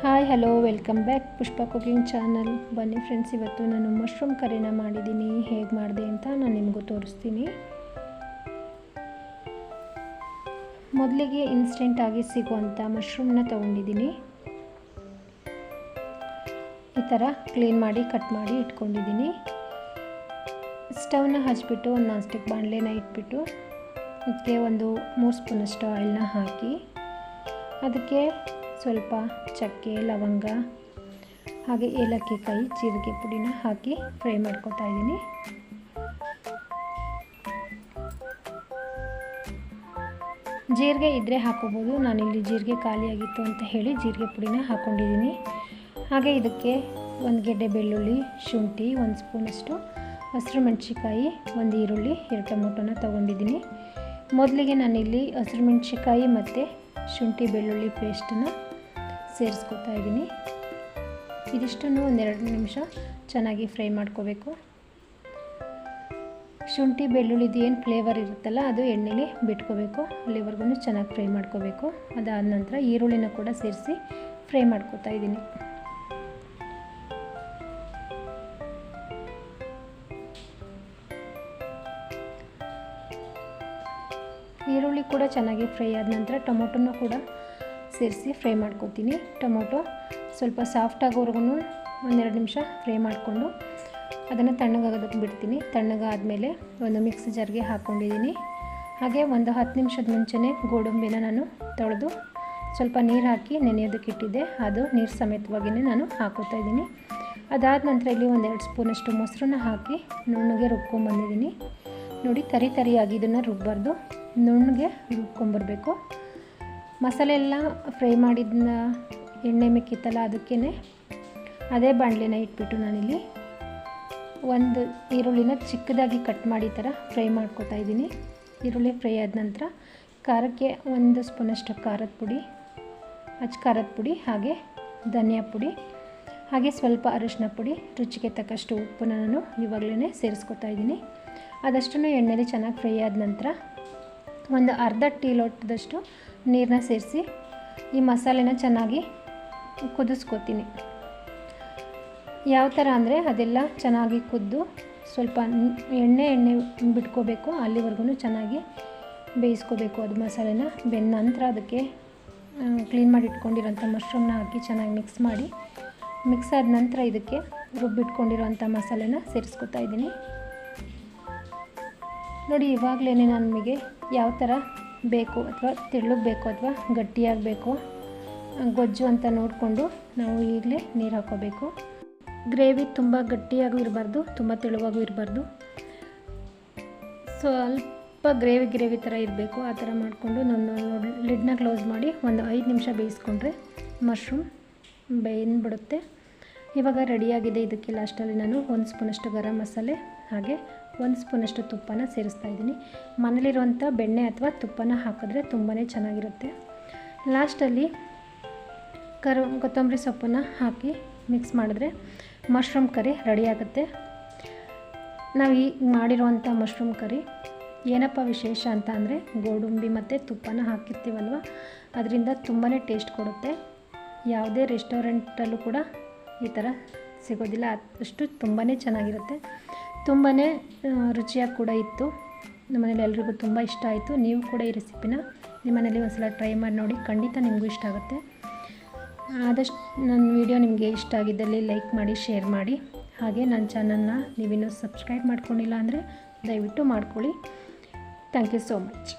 Hi, hello, welcome back Pushpa cooking channel. ಬನ್ನಿ friends, ಇವತ್ತು ನಾನು ಮಶ್ರೂಮ್ ಕರಿನ ಮಾಡಿದ್ದೀನಿ. ಹೇಗೆ ಮಾಡಿದೆ ಅಂತ ನಾನು ನಿಮಗೂ ತೋರಿಸ್ತೀನಿ. ಮೊದಲಿಗೆ ಇನ್ಸ್ಟೆಂಟಾಗಿ ಸಿಗುವಂಥ ಮಶ್ರೂಮ್ನ ತೊಗೊಂಡಿದ್ದೀನಿ. ಈ ಥರ ಕ್ಲೀನ್ ಮಾಡಿ ಕಟ್ ಮಾಡಿ ಇಟ್ಕೊಂಡಿದ್ದೀನಿ. ಸ್ಟವ್ನ ಹಚ್ಬಿಟ್ಟು ಒಂದು ನಾನ್ ಸ್ಟಿಕ್ ಬಾಣಲೆನ ಇಟ್ಬಿಟ್ಟು ಅದಕ್ಕೆ ಒಂದು ಮೂರು ಸ್ಪೂನಷ್ಟು ಆಯಿಲ್ನ ಹಾಕಿ ಅದಕ್ಕೆ ಸ್ವಲ್ಪ ಚಕ್ಕೆ, ಲವಂಗ, ಹಾಗೆ ಏಲಕ್ಕಿ ಕಾಯಿ ಜೀರಿಗೆ ಪುಡಿನ ಹಾಕಿ ಫ್ರೈ ಮಾಡ್ಕೊತಾ ಇದ್ದೀನಿ. ಜೀರಿಗೆ ಇದ್ದರೆ ಹಾಕೋಬೋದು. ನಾನಿಲ್ಲಿ ಜೀರಿಗೆ ಖಾಲಿಯಾಗಿತ್ತು ಅಂತ ಹೇಳಿ ಜೀರಿಗೆ ಪುಡಿನ ಹಾಕ್ಕೊಂಡಿದ್ದೀನಿ ಹಾಗೆ ಇದಕ್ಕೆ ಒಂದು ಗೆಡ್ಡೆ ಬೆಳ್ಳುಳ್ಳಿ, ಶುಂಠಿ, ಒಂದು ಸ್ಪೂನಷ್ಟು ಹಸಿರು ಮೆಣಸಿಕಾಯಿ ಒಂದು ಈರುಳ್ಳಿ, ಎರಡು ಟೊಮೊಟೊನ ತೊಗೊಂಡಿದ್ದೀನಿ. ಮೊದಲಿಗೆ ನಾನಿಲ್ಲಿ ಹಸಿರು ಮೆಣಸಿಕಾಯಿ ಮತ್ತು ಶುಂಠಿ ಬೆಳ್ಳುಳ್ಳಿ ಪೇಸ್ಟನ್ನು ಸೇರಿಸ್ಕೊತಾ ಇದ್ದೀನಿ. ಇದಿಷ್ಟನ್ನು ಒಂದೆರಡು ನಿಮಿಷ ಚೆನ್ನಾಗಿ ಫ್ರೈ ಮಾಡ್ಕೋಬೇಕು. ಶುಂಠಿ ಬೆಳ್ಳುಳ್ಳಿದು ಏನು ಫ್ಲೇವರ್ ಇರುತ್ತಲ್ಲ ಅದು ಎಣ್ಣೆಲಿ ಬಿಟ್ಕೋಬೇಕು. ಅಲ್ಲಿವರೆಗೂ ಚೆನ್ನಾಗಿ ಫ್ರೈ ಮಾಡ್ಕೋಬೇಕು. ಅದಾದ ನಂತರ ಈರುಳ್ಳಿನ ಕೂಡ ಸೇರಿಸಿ ಫ್ರೈ ಮಾಡ್ಕೋತಾ ಇದ್ದೀನಿ. ಈರುಳ್ಳಿ ಕೂಡ ಚೆನ್ನಾಗಿ ಫ್ರೈ ಆದ ನಂತರ ಟೊಮೊಟೊನೂ ಕೂಡ ಸೇರಿಸಿ ಫ್ರೈ ಮಾಡ್ಕೊತೀನಿ. ಟೊಮೊಟೊ ಸ್ವಲ್ಪ ಸಾಫ್ಟ್ ಆಗೋವರೆಗೂ ಒಂದೆರಡು ನಿಮಿಷ ಫ್ರೈ ಮಾಡಿಕೊಂಡು ಅದನ್ನು ತಣ್ಣಗಾಗೋದಕ್ಕೆ ಬಿಡ್ತೀನಿ. ತಣ್ಣಗಾದಮೇಲೆ ಒಂದು ಮಿಕ್ಸಿ ಜಾರ್ಗೆ ಹಾಕ್ಕೊಂಡಿದ್ದೀನಿ. ಹಾಗೆ ಒಂದು ಹತ್ತು ನಿಮಿಷದ ಮುಂಚೆನೇ ಗೋಡಂಬಿನ ನಾನು ತೊಳೆದು ಸ್ವಲ್ಪ ನೀರು ಹಾಕಿ ನೆನೆಯೋದಕ್ಕೆ ಇಟ್ಟಿದ್ದೆ. ಅದು ನೀರು ಸಮೇತವಾಗಿಯೇ ನಾನು ಹಾಕೋತಾ ಇದ್ದೀನಿ. ಅದಾದ ನಂತರ ಇಲ್ಲಿ ಒಂದೆರಡು ಸ್ಪೂನಷ್ಟು ಮೊಸರನ್ನ ಹಾಕಿ ನುಣ್ಣಗೆ ರುಬ್ಕೊಂಬಂದಿದ್ದೀನಿ. ನೋಡಿ, ತರಿ ತರಿಯಾಗಿ ಇದನ್ನು ರುಬ್ಬಾರ್ದು. ನುಣ್ಣಗೆ ರುಬ್ಕೊಂಬರ್ಬೇಕು. ಮಸಾಲೆ ಎಲ್ಲ ಫ್ರೈ ಮಾಡಿದ್ನ ಎಣ್ಣೆ ಮಿಕ್ಕಿತ್ತಲ್ಲ ಅದಕ್ಕೇ ಅದೇ ಬಾಣಲೆನ ಇಟ್ಬಿಟ್ಟು ನಾನಿಲ್ಲಿ ಒಂದು ಈರುಳ್ಳಿನ ಚಿಕ್ಕದಾಗಿ ಕಟ್ ಮಾಡಿ ಥರ ಫ್ರೈ ಮಾಡ್ಕೊತಾ ಇದ್ದೀನಿ. ಈರುಳ್ಳಿ ಫ್ರೈ ಆದ ನಂತರ ಖಾರಕ್ಕೆ ಒಂದು ಸ್ಪೂನಷ್ಟು ಖಾರದ ಪುಡಿ, ಅಚ್ಚ ಖಾರದ ಪುಡಿ, ಹಾಗೆ ಧನಿಯಾ ಪುಡಿ, ಹಾಗೆ ಸ್ವಲ್ಪ ಅರಿಶಿನ ಪುಡಿ, ರುಚಿಗೆ ತಕ್ಕಷ್ಟು ಉಪ್ಪನ್ನ ನಾನು ಇವಾಗಲೇ ಸೇರಿಸ್ಕೊತಾ ಇದ್ದೀನಿ. ಅದಷ್ಟನ್ನು ಎಣ್ಣೆಲಿ ಚೆನ್ನಾಗಿ ಫ್ರೈ ಆದ ನಂತರ ಒಂದು ಅರ್ಧ ಟೀ ಲೋಟದಷ್ಟು ನೀರನ್ನ ಸೇರಿಸಿ ಈ ಮಸಾಲೆನ ಚೆನ್ನಾಗಿ ಕುದಿಸ್ಕೋತೀನಿ. ಯಾವ ಥರ ಅಂದರೆ ಅದೆಲ್ಲ ಚೆನ್ನಾಗಿ ಕುದ್ದು ಸ್ವಲ್ಪ ಎಣ್ಣೆ ಎಣ್ಣೆ ಬಿಟ್ಕೋಬೇಕು. ಅಲ್ಲಿವರೆಗೂ ಚೆನ್ನಾಗಿ ಬೇಯಿಸ್ಕೋಬೇಕು ಅದು ಮಸಾಲೆನ. ಬೆಂದ ನಂತರ ಅದಕ್ಕೆ ಕ್ಲೀನ್ ಮಾಡಿ ಇಟ್ಕೊಂಡಿರೋಂಥ ಮಶ್ರೂಮ್ನ ಹಾಕಿ ಚೆನ್ನಾಗಿ ಮಿಕ್ಸ್ ಮಾಡಿ. ಮಿಕ್ಸ್ ಆದ ನಂತರ ಇದಕ್ಕೆ ರುಬ್ಬಿಟ್ಕೊಂಡಿರೋಂಥ ಮಸಾಲೆನ ಸೇರಿಸ್ಕೊತಾ ಇದ್ದೀನಿ. ನೋಡಿ ಇವಾಗಲೇ ನಿಮಗೆ ಯಾವ ಥರ ಬೇಕು ಅಥವಾ ತೆಳ್ಳಗೆ ಬೇಕು ಅಥವಾ ಗಟ್ಟಿಯಾಗಬೇಕು. ಗೊಜ್ಜು ಅಂತ ನೋಡಿಕೊಂಡು ನಾವು ಈಗಲೇ ನೀರು ಹಾಕೋಬೇಕು. ಗ್ರೇವಿ ತುಂಬ ಗಟ್ಟಿಯಾಗೂ ಇರಬಾರ್ದು, ತುಂಬ ತೆಳುವಾಗೂ ಇರಬಾರ್ದು. ಸ್ವಲ್ಪ ಗ್ರೇವಿ ಗ್ರೇವಿ ಥರ ಇರಬೇಕು, ಆ ಥರ ಮಾಡಿಕೊಂಡು ನಾನು ಲಿಡ್ನ ಕ್ಲೋಸ್ ಮಾಡಿ ಒಂದು ಐದು ನಿಮಿಷ ಬೇಯಿಸ್ಕೊಂಡ್ರೆ ಮಶ್ರೂಮ್ ಬೇಯ್ಬಿಡುತ್ತೆ ಇವಾಗ ರೆಡಿಯಾಗಿದೆ ಇದಕ್ಕೆ ಲಾಸ್ಟಲ್ಲಿ ನಾನು ಒಂದು ಸ್ಪೂನಷ್ಟು ಗರಂ ಮಸಾಲೆ ಹಾಗೆ ಒಂದು ಸ್ಪೂನಷ್ಟು ತುಪ್ಪನ ಸೇರಿಸ್ತಾ ಇದ್ದೀನಿ. ಮನೇಲಿರುವಂಥ ಬೆಣ್ಣೆ ಅಥವಾ ತುಪ್ಪನ ಹಾಕಿದ್ರೆ ತುಂಬಾ ಚೆನ್ನಾಗಿರುತ್ತೆ. ಲಾಸ್ಟಲ್ಲಿ ಕರು, ಕೊತ್ತಂಬರಿ ಸೊಪ್ಪನ್ನು ಹಾಕಿ ಮಿಕ್ಸ್ ಮಾಡಿದ್ರೆ ಮಶ್ರೂಮ್ ಕರಿ ರೆಡಿ ಆಗುತ್ತೆ. ನಾವು ಈ ಮಾಡಿರುವಂಥ ಮಶ್ರೂಮ್ ಕರಿ ಏನಪ್ಪ ವಿಶೇಷ ಅಂತ ಅಂದರೆ ಗೋಡಂಬಿ ಮತ್ತು ತುಪ್ಪನ ಹಾಕಿರ್ತೀವಲ್ವ? ಅದರಿಂದ ತುಂಬಾ ಟೇಸ್ಟ್ ಕೊಡುತ್ತೆ. ಯಾವುದೇ ರೆಸ್ಟೋರೆಂಟಲ್ಲೂ ಕೂಡ ಈ ಥರ ಸಿಗೋದಿಲ್ಲ. ಅಷ್ಟು ತುಂಬಾ ಚೆನ್ನಾಗಿರುತ್ತೆ. ತುಂಬಾ ರುಚಿಯಾಗಿ ಕೂಡ ಇತ್ತು. ನಮ್ಮನೇಲಿ ಎಲ್ರಿಗೂ ತುಂಬ ಇಷ್ಟ ಆಯಿತು. ನೀವು ಕೂಡ ಈ ರೆಸಿಪಿನ ನಿಮ್ಮನೇಲಿ ಒಂದ್ಸಲ ಟ್ರೈ ಮಾಡಿ ನೋಡಿ. ಖಂಡಿತ ನಿಮಗೂ ಇಷ್ಟ ಆಗುತ್ತೆ. ಆದಷ್ಟು, ನನ್ನ ವಿಡಿಯೋ ನಿಮಗೆ ಇಷ್ಟ ಆಗಿದ್ದಲ್ಲಿ ಲೈಕ್ ಮಾಡಿ, ಶೇರ್ ಮಾಡಿ. ಹಾಗೆ ನನ್ನ ಚಾನಲ್ನ ನೀವಿನ್ನೂ ಸಬ್ಸ್ಕ್ರೈಬ್ ಮಾಡ್ಕೊಂಡಿಲ್ಲ ಅಂದರೆ ದಯವಿಟ್ಟು ಮಾಡ್ಕೊಳ್ಳಿ. Thank you so much.